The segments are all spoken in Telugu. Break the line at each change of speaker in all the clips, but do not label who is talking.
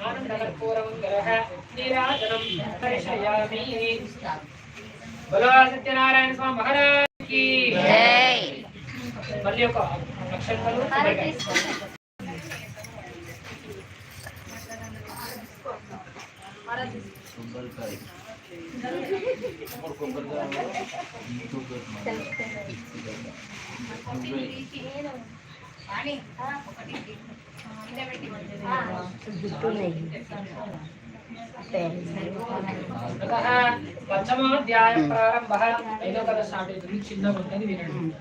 ఆనందకర్పూరమంగళః నీరాజనం దర్శయామి బలో సత్యనారాయణ స్వామి మహారాజ్కి మళ్ళీ ఒక అక్షంతలు అతః పంచమోధ్యాయ ప్రారంభ ఐదో కథ స్టార్ట్ అవుతుంది. చిన్నగా ఉంటుంది వినండి.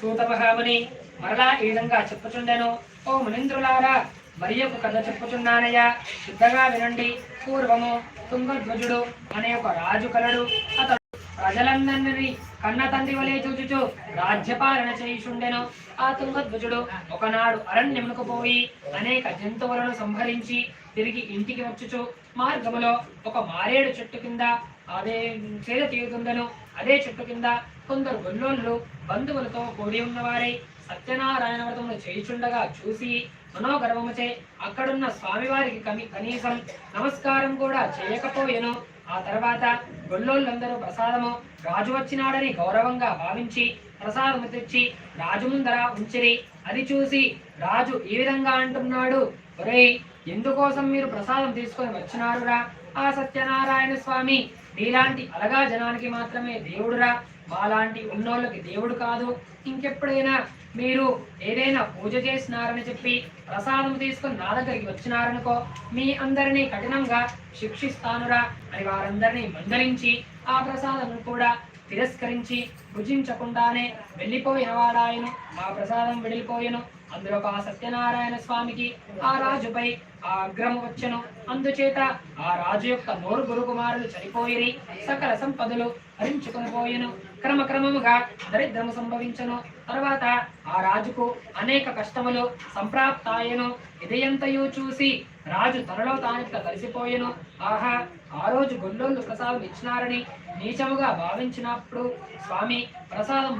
సూతమహాముని మరలా ఈ విధంగా చెప్పుచుండెను. ఓ మునీంద్రులారా మరి ఒక కథ చెప్పుచున్నానయ్యా. శుద్ధగా వినండి. పూర్వము తుంగధ్వజుడు అనే ఒక రాజు కలడు. అతడు ప్రజలందరినీ కన్న తండ్రి వలె చూచుచు రాజ్యపాలన చేయుచుండెను. ఆ తుంగధ్వజుడు ఒకనాడు అరణ్యమునకు పోయి అనేక జంతువులను సంహరించి తిరిగి ఇంటికి వచ్చుచు మార్గములో ఒక మారేడు చెట్టు కింద అదే చేత తీరుతుందను అదే చెట్టు కింద కొందరు గొల్లోళ్ళు బంధువులతో కూడి ఉన్నవారై సత్యనారాయణ వ్రతములు చేయుచుండగా చూసి మనోగర్వముచే అక్కడున్న స్వామివారికి కమి కనీసం నమస్కారం కూడా చేయకపోయెను. ఆ తర్వాత గొల్లోళ్ళందరూ ప్రసాదము రాజు వచ్చినాడని గౌరవంగా భావించి ప్రసాదము తెచ్చి రాజు ముందర ఉంచిరి. అది చూసి రాజు ఈ విధంగా అంటున్నాడు ఒరేయ్ ఎందుకోసం మీరు ప్రసాదం తీసుకొని వచ్చినారురా? ఆ సత్యనారాయణ స్వామి నీలాంటి అలగా జనానికి మాత్రమే దేవుడురా. మాలాంటి ఉన్నోళ్ళకి దేవుడు కాదు. ఇంకెప్పుడైనా మీరు ఏదైనా పూజ చేసినారని చెప్పి ప్రసాదం తీసుకుని నా దగ్గరికి వచ్చినారనుకో మీ అందరినీ కఠినంగా శిక్షిస్తానురా అని వారందరినీ మందలించి ఆ ప్రసాదం కూడా తిరస్కరించి భుజించకుండానే వెళ్ళిపోయిన వాడాయను. ఆ ప్రసాదం వెళ్ళిపోయెను అందులో ఆ సత్యనారాయణ స్వామికి ఆ రాజుపై ఆ అగ్రము వచ్చెను. అందుచేత ఆ రాజు యొక్క నోరు గురుకుమారులు చనిపోయిరి. సకల సంపదలు హరించుకొని పోయెను క్రమక్రమముగా దరిద్రము సంభవించను. తర్వాత ఆ రాజుకు అనేక కష్టములు సంప్రాప్తాయను. ఇదయంతయు చూసి రాజు తనలో తానిట్లా కలిసిపోయెను. ఆహా ఆ రోజు గొల్లోళ్ళు ప్రసాదం ఇచ్చినారని నీచముగా భావించినప్పుడు స్వామి ప్రసాదం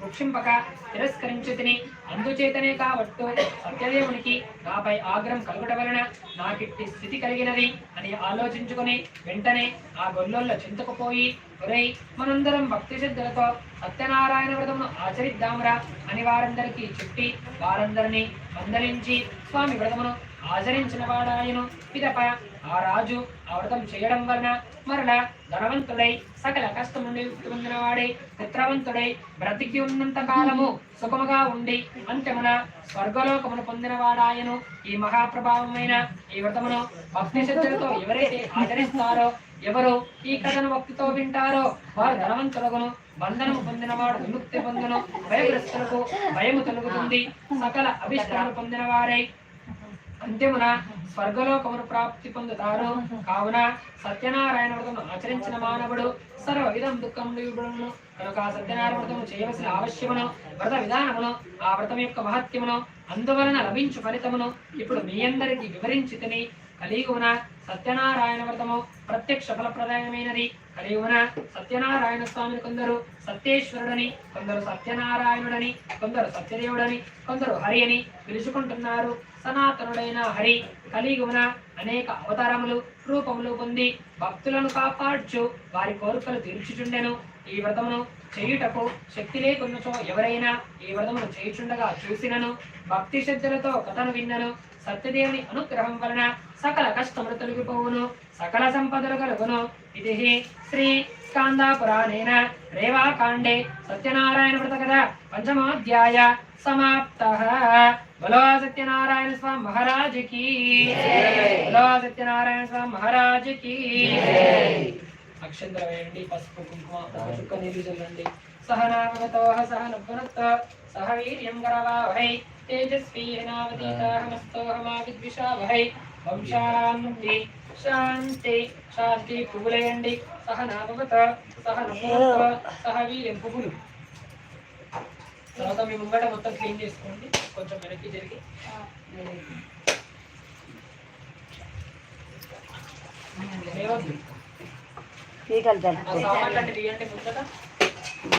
భుక్షింపక తిరస్కరించుతిని. అందుచేతనే కాబట్టు సత్యదేవునికి నాపై ఆగ్రహం కలుగుట వలన నాకిట్టి స్థితి కలిగినది అని ఆలోచించుకొని వెంటనే ఆ గొల్లోళ్ళ చింతకుపోయి ఒరేయ్ మనందరం భక్తి శ్రద్ధలతో సత్యనారాయణ వ్రతమును ఆచరిద్దామురా అని వారందరికీ చుట్టి వారందరినీ మందలించి స్వామి వ్రతమును ఆచరించిన వాడాయను పిదప. ఆ రాజు ఆ వ్రతం చేయడం వలన మరల ధనవంతుడై సకల కష్టం నుండి విముక్తి పొందినవాడై పుత్రవంతుడై బ్రతికి ఉన్నంత కాలము సుఖముగా ఉండి అంత్యమున స్వర్గలోకమును పొందిన వాడాయను ఈ మహాప్రభావమైన ఈ వ్రతమును భక్తి శ్రద్ధలతో ఎవరైతే ఆచరిస్తారో ఎవరు ఈ కథను భక్తితో వింటారో వారు ధనవంతులకును బంధనము పొందినవాడు విముక్తి పొందును భయగ్రస్తులకు భయము తొలుగుతుంది సకల అభిష్టాలు పొందిన వారై అంత్యమున స్వర్గలోకమును ప్రాప్తి పొందుతారు. కావున సత్యనారాయణ వ్రతము ఆచరించిన మానవుడు సర్వ విధం దుఃఖములు కనుక సత్యనారాయణ వ్రతము చేయవలసిన ఆవశ్యమును వ్రత విధానమును ఆ వ్రతం యొక్క మహత్యమును అందువలన లభించు ఫలితమును ఇప్పుడు మీ అందరికీ వివరించి తిని కలియుగున సత్యనారాయణ వ్రతము ప్రత్యక్ష ఫలప్రదాయమైనది. కలియుగున సత్యనారాయణ స్వామిని కొందరు సత్యేశ్వరుడని కొందరు సత్యనారాయణుడని కొందరు సత్యదేవుడని కొందరు హరి అని పిలుచుకుంటున్నారు. సనాతనుడైన హరి కలియుగున అనేక అవతారములు రూపములు పొంది భక్తులను కాపాడుచు. వారి కోరికలు తీర్చుచుండెను. ఈ వ్రతమును చేయుటకు శక్తి లేకున్నచో ఎవరైనా ఈ వ్రతమును చేయుచుండగా చూసినను. భక్తి శ్రద్ధలతో కథను విన్నను. సత్యదేవుని అనుగ్రహం వలన సకల కష్టములు తొలగిపోవును. సకల సంపదలు కలుగును. ఇది శ్రీ స్కాందపురాణేన రేవాకాండే సత్యనారాయణ వ్రత పంచమాధ్యాయ సమాప్త బలో సత్యనారాయణ స్వామి మహారాజ్కి బలో సత్యనారాయణ స్వామి మహారాజ్కి అక్షంతర వేయండి పసుపు కుంకుమ ఒక చుక్క నీళ్ళు చల్లండి. సహనామతో సహనుపునత్తో సహ వీర్యం గరవావహై తేజస్వీనావతీతాహమస్తోహమా విద్విషావహై వంశాంతి శాంతి శాంతి పువ్వులేయండి సహనామవత సహనుపునత్తో సహ వీర్యం పువ్వులు తర్వాత మీ ముంగట మొత్తం క్లీన్ చేసుకోండి. కొంచెం వెనక్కి జరిగి
పీకలు
ఆ సామాన్లన్నీ తీయండి ముందట.